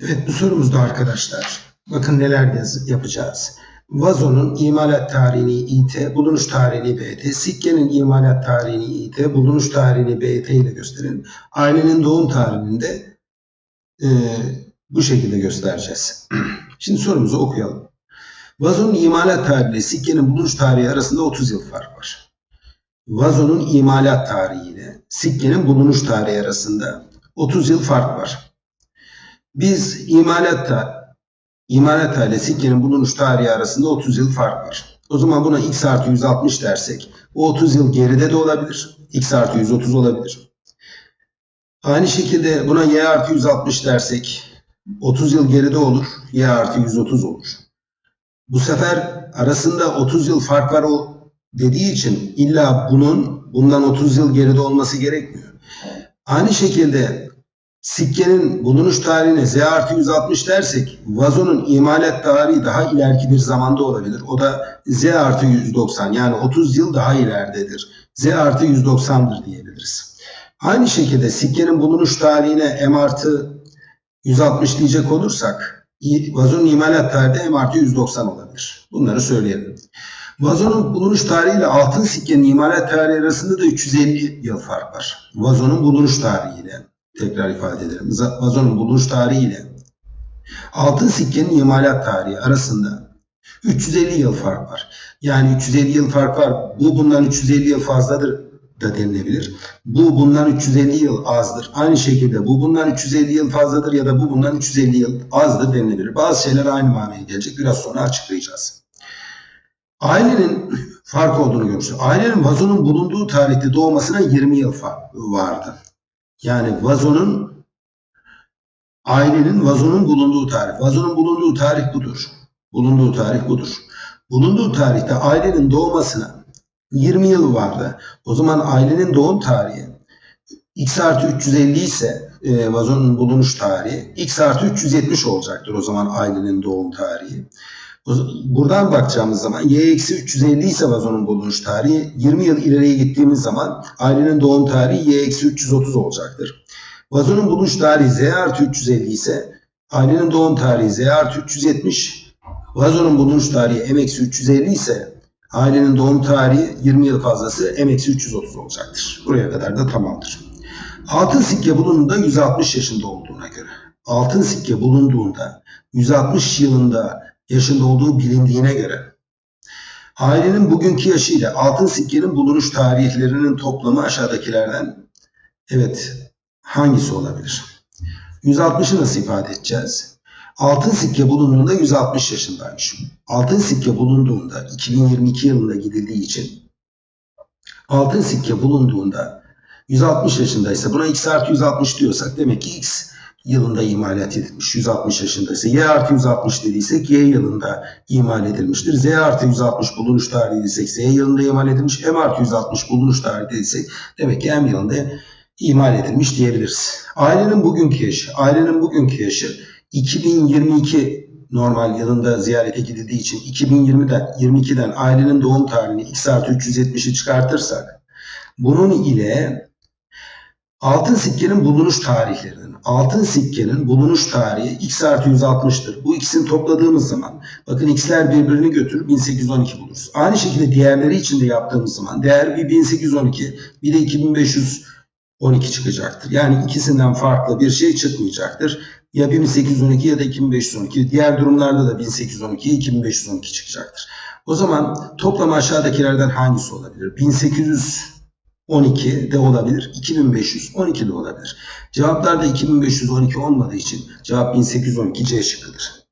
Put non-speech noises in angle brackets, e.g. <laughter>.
Evet bu sorumuzda arkadaşlar bakın neler yaz- yapacağız. Vazonun imalat tarihini IT, bulunuş tarihini BT, sikkenin imalat tarihini IT, bulunuş tarihini BT ile gösterin. Ailenin doğum tarihini de e, bu şekilde göstereceğiz. <clears throat> Şimdi sorumuzu okuyalım. Vazonun imalat tarihi sikkenin bulunuş tarihi arasında 30 yıl fark var. Vazonun imalat tarihi ile sikkenin bulunuş tarihi arasında 30 yıl fark var. Biz imalatta imalat ile sikkenin bulunuş tarihi arasında 30 yıl fark var. O zaman buna x artı 160 dersek o 30 yıl geride de olabilir. x artı 130 olabilir. Aynı şekilde buna y artı 160 dersek 30 yıl geride olur. y artı 130 olur. Bu sefer arasında 30 yıl fark var o dediği için illa bunun bundan 30 yıl geride olması gerekmiyor. Aynı şekilde sikkenin bulunuş tarihine Z artı 160 dersek vazonun imalat tarihi daha ileriki bir zamanda olabilir. O da Z artı 190 yani 30 yıl daha ileridedir. Z artı 190'dır diyebiliriz. Aynı şekilde sikkenin bulunuş tarihine M artı 160 diyecek olursak vazonun imalat tarihi de M artı 190 olabilir. Bunları söyleyelim. Vazonun bulunuş tarihi ile altın sikkenin imalat tarihi arasında da 350 yıl fark var. Vazonun bulunuş tarihiyle tekrar ifade edelim. Z- Vazonun bulunuş tarihi ile altın sikkenin imalat tarihi arasında 350 yıl fark var. Yani 350 yıl fark var. Bu bundan 350 yıl fazladır da denilebilir. Bu bundan 350 yıl azdır. Aynı şekilde bu bundan 350 yıl fazladır ya da bu bundan 350 yıl azdır denilebilir. Bazı şeyler aynı manaya gelecek. Biraz sonra açıklayacağız. Ailenin fark olduğunu görmüştür. Ailenin vazonun bulunduğu tarihte doğmasına 20 yıl vardı. Yani vazonun ailenin vazonun bulunduğu tarih. Vazonun bulunduğu tarih budur. Bulunduğu tarih budur. Bulunduğu tarihte ailenin doğmasına 20 yıl vardı. O zaman ailenin doğum tarihi x artı 350 ise e, vazonun bulunuş tarihi x artı 370 olacaktır o zaman ailenin doğum tarihi. Buradan bakacağımız zaman y eksi 350 ise vazonun bulunuş tarihi 20 yıl ileriye gittiğimiz zaman ailenin doğum tarihi y eksi 330 olacaktır. Vazonun bulunuş tarihi z artı 350 ise ailenin doğum tarihi z artı 370 vazonun bulunuş tarihi m eksi 350 ise ailenin doğum tarihi 20 yıl fazlası m eksi 330 olacaktır. Buraya kadar da tamamdır. Altın sikke bulunduğunda 160 yaşında olduğuna göre altın sikke bulunduğunda 160 yılında yaşında olduğu bilindiğine göre ailenin bugünkü yaşı ile altın sikkenin bulunuş tarihlerinin toplamı aşağıdakilerden evet hangisi olabilir? 160'ı nasıl ifade edeceğiz? Altın sikke bulunduğunda 160 yaşındaymış. Altın sikke bulunduğunda 2022 yılında gidildiği için altın sikke bulunduğunda 160 yaşındaysa buna x artı 160 diyorsak demek ki x yılında imalat edilmiş. 160 yaşındaysa y artı 160 dediysek y yılında imal edilmiştir. z artı 160 bulunuş tarihi dediysek z yılında imal edilmiş. m artı 160 bulunuş tarihi dediysek demek ki m yılında imal edilmiş diyebiliriz. Ailenin bugünkü yaşı. Ailenin bugünkü yaşı 2022 normal yılında ziyarete gidildiği için 2020'den 22'den ailenin doğum tarihini x artı 370'i çıkartırsak bunun ile altın sikkenin bulunuş tarihlerinin altın sikkenin bulunuş tarihi x artı 160'tır. Bu ikisini topladığımız zaman bakın x'ler birbirini götürür 1812 buluruz. Aynı şekilde diğerleri için de yaptığımız zaman değer bir 1812 bir de 2512 çıkacaktır. Yani ikisinden farklı bir şey çıkmayacaktır. Ya 1812 ya da 2512. Diğer durumlarda da 1812 2512 çıkacaktır. O zaman toplam aşağıdakilerden hangisi olabilir? 1812 de olabilir. 2512 de olabilir. Cevaplarda 2512 olmadığı için cevap 1812 C şıkkıdır.